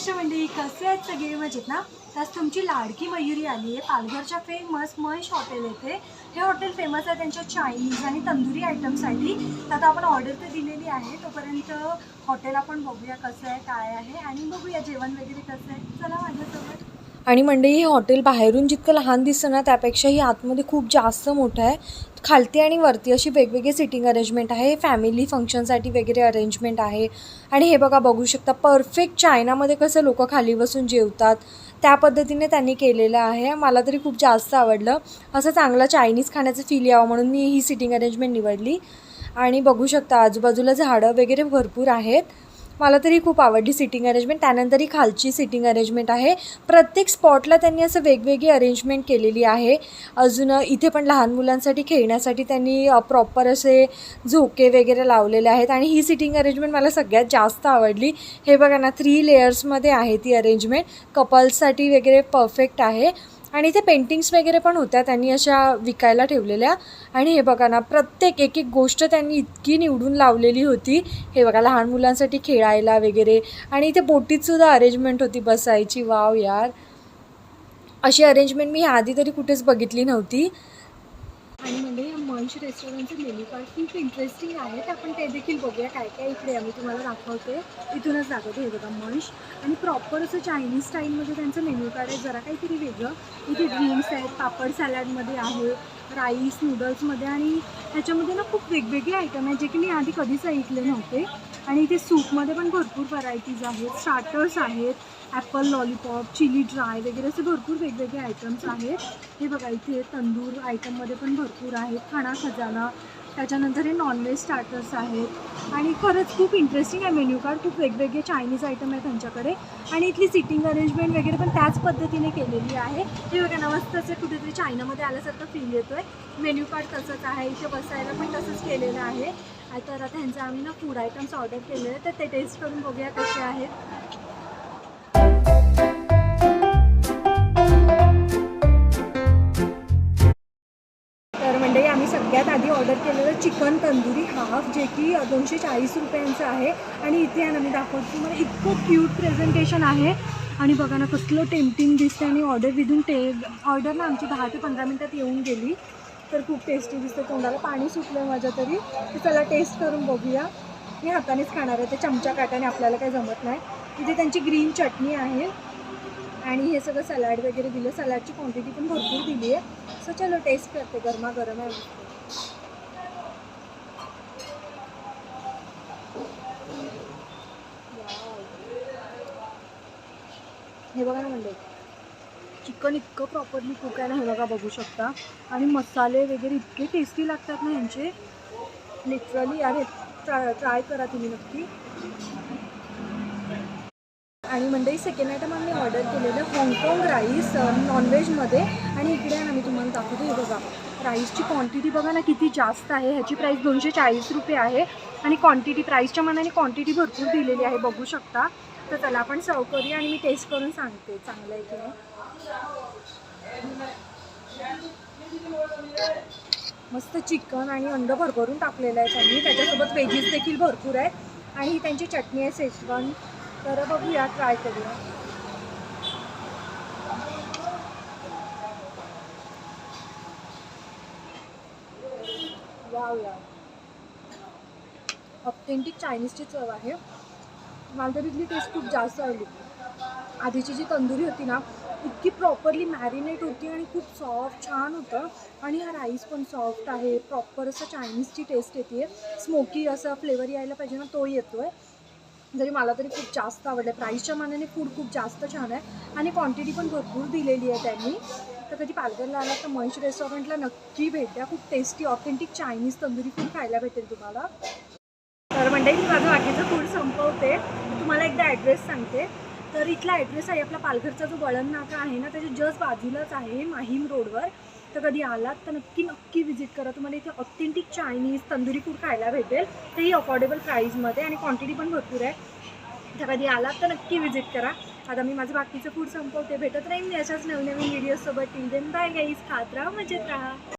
महाराष्ट्र मंडळी कसे आहेत सगळे मजेत ना तर तुमची लाडकी मयुरी आली आहे. पालघरच्या फेमस महेश हॉटेल येथे. हे हॉटेल फेमस आहे त्यांच्या चायनीज आणि तंदुरी आयटमसाठी तर आता आपण ऑर्डर तर दिलेली आहे. तोपर्यंत हॉटेल आपण बघूया कसं आहे काय आहे आणि बघूया जेवण वगैरे कसं आहे. चला माझ्यासोबत. आणि मंडळी हे हॉटेल बाहेरून जितकं लहान दिसतं ना त्यापेक्षाही आतमध्ये खूप जास्त मोठं आहे. खालती आणि वरती अशी वेगवेगळी सिटिंग अरेंजमेंट आहे. फॅमिली फंक्शनसाठी वगैरे अरेंजमेंट आहे. आणि हे बघा बघू शकता परफेक्ट चायनामध्ये कसं लोक खाली बसून जेवतात त्या पद्धतीने त्यांनी केलेलं आहे. मला तरी खूप जास्त आवडलं. असं चांगलं चायनीज खाण्याचं फील यावं म्हणून मी ही सिटिंग अरेंजमेंट निवडली. आणि बघू शकता आजूबाजूला झाडं वगैरे भरपूर आहेत. मला तरी खूप आवडली सिटिंग अरेंजमेंट त्यानंतर ही खालची सिटिंग अरेंजमेंट आहे. प्रत्येक स्पॉटला त्यांनी असं वेगवेगळी अरेंजमेंट केलेली आहे. अजून इथे पण लहान मुलांसाठी खेळण्यासाठी त्यांनी प्रॉपर असे झोके वगैरे लावलेले आहेत. आणि ही सिटिंग अरेंजमेंट मला सगळ्यात जास्त आवडली. हे बघा ना थ्री लेयर्समध्ये आहे ती अरेंजमेंट कपल्ससाठी वगैरे परफेक्ट आहे. आणि इथे पेंटिंग्स वगैरे पण होत्या त्यांनी अशा विकायला ठेवलेल्या. आणि हे बघा ना प्रत्येक एक एक गोष्ट त्यांनी इतकी निवडून लावलेली होती. हे बघा लहान मुलांसाठी खेळायला वगैरे. आणि इथे बोटीतसुद्धा अरेंजमेंट होती बसायची. वाव यार. अशी अरेंजमेंट मी आधी तरी कुठेच बघितली नव्हती. आणि म्हणजे मंच रेस्टॉरंटचं मेन्यू कार्ड खूप इंटरेस्टिंग आहे. तर आपण ते देखील बघूया काय काय इकडे आम्ही तुम्हाला दाखवते इथूनच दाखवते हे बघा मंच. आणि प्रॉपर असं चायनीज स्टाईलमध्ये त्यांचं मेन्यू कार्ड आहे. जरा काहीतरी वेगळं. इथे ड्रिंक्स आहेत पापड सॅलॅडमध्ये आहे राईस नूडल्समध्ये आणि त्याच्यामध्ये ना खूप वेगवेगळे आयटम आहेत जे की मी आधी कधीच ऐकले नव्हते. आणि इथे सूपमध्ये पण भरपूर व्हरायटीज आहेत. स्टार्टर्स आहेत. ॲपल लॉलीपॉप चिली ड्राय वगैरे असे भरपूर वेगवेगळे आयटम्स आहेत. हे बघा इथे तंदूर आयटममध्ये पण भरपूर आहेत. खाना खजाना. त्याच्यानंतर हे नॉनव्हेज स्टार्टर्स आहेत. आणि खरंच खूप इंटरेस्टिंग आहे मेन्यू कार्ड खूप वेगवेगळे चायनीज आयटम आहे त्यांच्याकडे आणि इथली सिटिंग अरेंजमेंट वगैरे पण त्याच पद्धतीने केलेली आहे. हे बघा ना मस्त कुठेतरी चायनामध्ये आल्यासारखं फील येतो आहे मेन्यू कार्ड तसंच आहे. इथे बसायला पण तसंच केलेलं आहे. तर आता ह्यांचं आम्ही ना फूड आयटम्स ऑर्डर केले तर ते टेस्ट करून बघूया कसे आहेत. तर म्हणजे आम्ही सगळ्यात आधी ऑर्डर केलेलं चिकन तंदुरी हाफ जे की दोनशे चाळीस रुपयांचं आहे. आणि इथे आहे ना मी दाखवतो तुम्हाला इतकं क्यूट प्रेझेंटेशन आहे. आणि बघा ना कसलं टेम्पटिंग दिसते आणि ऑर्डर विदून टे ऑर्डर ना आमची दहा ते पंधरा मिनटात येऊन गेली. तर खूप टेस्टी दिसते तोंडाला. पाणी सुटलं माझ्या तरी. तर चला टेस्ट करून बघूया. मी हातानेच खाणार आहे. ते चमचा काटाने आपल्याला काही जमत नाही. इथे त्यांची ग्रीन चटणी आहे. आणि हे सगळं सलाड वगैरे दिलं. सलाडची क्वांटिटी पण भरपूर दिली आहे. सो चलो टेस्ट करते. गरमागरम आहे. हे बघा ना म्हणजे चिकन इतकं प्रॉपरली कुक आहे ना हे बघा बघू शकता. आणि मसाले वगैरे इतके टेस्टी लागतात ना यांचे. लिटरली अरे ट्राय ट्राय करा तुम्ही नक्की. आणि मंडळी सेकंड आयटम आम्ही ऑर्डर केलेलं हाँगकाँग राईस नॉनव्हेजमध्ये आणि इकडे आहे ना मी तुम्हाला दाखवते हे बघा. राईसची क्वांटिटी बघा ना किती जास्त आहे. ह्याची प्राईस दोनशे चाळीस रुपये आहे. आणि क्वांटिटी प्राईसच्या मनाने क्वांटिटी भरपूर दिलेली आहे बघू शकता. तर चला आपण सर्व करूया आणि मी टेस्ट करून सांगते चांगलं आहे की नाही. मस्त चिकन आणि अंड भरभरून टाकलेलं आहे त्यांनी. त्याच्यासोबत वेजीस देखील भरपूर आहेत. आणि ही त्यांची चटणी आहे सेजवान तर बघूया ट्राय करूया. वाव या ऑथेंटिक चायनीजची चव आहे. मालदरीतली टेस्ट खूप जास्त आवडली आधीची जी तंदुरी होती ना इतकी प्रॉपरली मॅरिनेट होती आणि खूप सॉफ्ट छान होतं. आणि हा राईस पण सॉफ्ट आहे प्रॉपर असं चायनीजची टेस्ट येते स्मोकी असा फ्लेवर यायला पाहिजे ना तो येतो आहे जरी मला तरी खूप जास्त आवडलं प्राईसच्या मानाने फूड खूप जास्त छान आहे. आणि क्वांटिटी पण भरपूर दिलेली आहे त्यांनी. तर कधी पालघरला आला तर मंच रेस्टॉरंटला नक्की भेट द्या. खूप tasty authentic Chinese tandoori food खायला भेटेल तुम्हाला. तर म्हणजे मी माझं बाकीचं फूड संपवते. तुम्हाला एकदा ॲड्रेस सांगते. तर इथला ॲड्रेस आहे आपला पालघरचा जो वळण नाका आहे ना त्याच्या जस्ट बाजूलाच आहे माहीम रोडवर. तर कधी आलात तर नक्की नक्की व्हिजिट करा. तुम्हाला इथे ऑथेंटिक चायनीज तंदुरी फूड खायला भेटेल. तेही अफोर्डेबल प्राईजमध्ये आणि क्वांटिटी पण भरपूर आहे. तर कधी आलात तर नक्की व्हिजिट करा. आता मी माझं बाकीचं फूड संपवते. भेटत राहीन मी अशाच नवनवीन व्हिडिओसोबत टिल देन बाय गाईज खात राहा मजेत राहा.